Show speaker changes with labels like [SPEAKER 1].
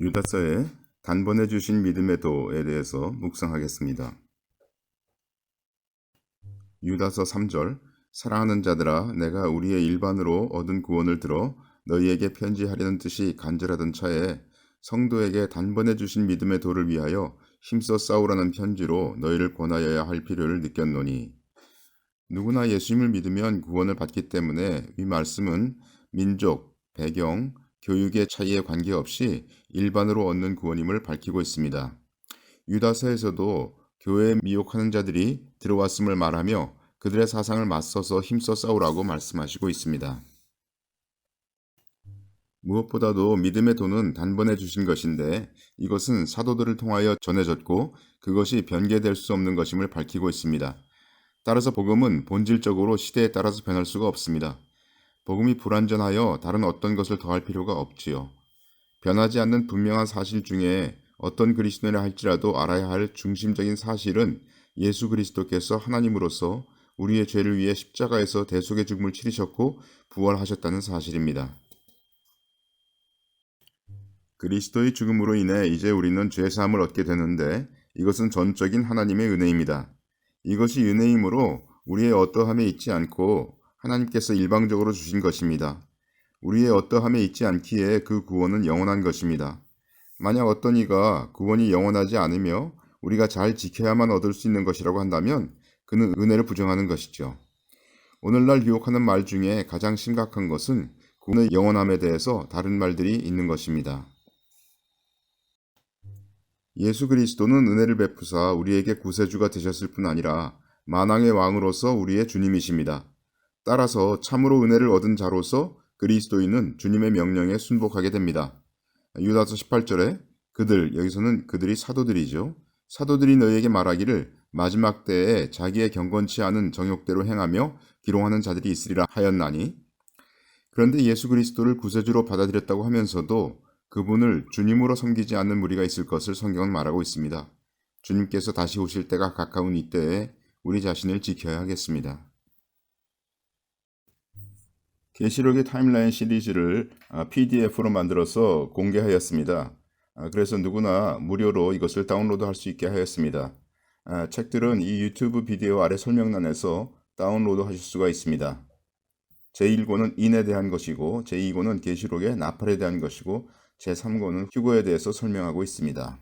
[SPEAKER 1] 유다서의 단번에 주신 믿음의 도에 대해서 묵상하겠습니다. 유다서 3절 사랑하는 자들아 내가 우리의 일반으로 얻은 구원을 들어 너희에게 편지하려는 뜻이 간절하던 차에 성도에게 단번에 주신 믿음의 도를 위하여 힘써 싸우라는 편지로 너희를 권하여야 할 필요를 느꼈노니 누구나 예수님을 믿으면 구원을 받기 때문에 이 말씀은 민족, 배경, 교육의 차이에 관계없이 일반으로 얻는 구원임을 밝히고 있습니다. 유다서에서도 교회에 미혹하는 자들이 들어왔음을 말하며 그들의 사상을 맞서서 힘써 싸우라고 말씀하시고 있습니다. 무엇보다도 믿음의 도는 단번에 주신 것인데 이것은 사도들을 통하여 전해졌고 그것이 변개될 수 없는 것임을 밝히고 있습니다. 따라서 복음은 본질적으로 시대에 따라서 변할 수가 없습니다. 복음이 불완전하여 다른 어떤 것을 더할 필요가 없지요. 변하지 않는 분명한 사실 중에 어떤 그리스도인을 할지라도 알아야 할 중심적인 사실은 예수 그리스도께서 하나님으로서 우리의 죄를 위해 십자가에서 대속의 죽음을 치르셨고 부활하셨다는 사실입니다. 그리스도의 죽음으로 인해 이제 우리는 죄 사함을 얻게 되는데 이것은 전적인 하나님의 은혜입니다. 이것이 은혜이므로 우리의 어떠함에 있지 않고 하나님께서 일방적으로 주신 것입니다. 우리의 어떠함에 있지 않기에 그 구원은 영원한 것입니다. 만약 어떤 이가 구원이 영원하지 않으며 우리가 잘 지켜야만 얻을 수 있는 것이라고 한다면 그는 은혜를 부정하는 것이죠. 오늘날 유혹하는 말 중에 가장 심각한 것은 구원의 영원함에 대해서 다른 말들이 있는 것입니다. 예수 그리스도는 은혜를 베푸사 우리에게 구세주가 되셨을 뿐 아니라 만왕의 왕으로서 우리의 주님이십니다. 따라서 참으로 은혜를 얻은 자로서 그리스도인은 주님의 명령에 순복하게 됩니다. 유다서 18절에 그들 여기서는 그들이 사도들이죠. 사도들이 너희에게 말하기를 마지막 때에 자기의 경건치 않은 정욕대로 행하며 기롱하는 자들이 있으리라 하였나니 그런데 예수 그리스도를 구세주로 받아들였다고 하면서도 그분을 주님으로 섬기지 않는 무리가 있을 것을 성경은 말하고 있습니다. 주님께서 다시 오실 때가 가까운 이때에 우리 자신을 지켜야 하겠습니다. 계시록의 타임라인 시리즈를 PDF로 만들어서 공개하였습니다. 아, 그래서 누구나 무료로 이것을 다운로드 할 수 있게 하였습니다. 아, 책들은 이 유튜브 비디오 아래 설명란에서 다운로드 하실 수가 있습니다. 제1권은 인에 대한 것이고 제2권은 계시록의 나팔에 대한 것이고 제3권은 휴거에 대해서 설명하고 있습니다.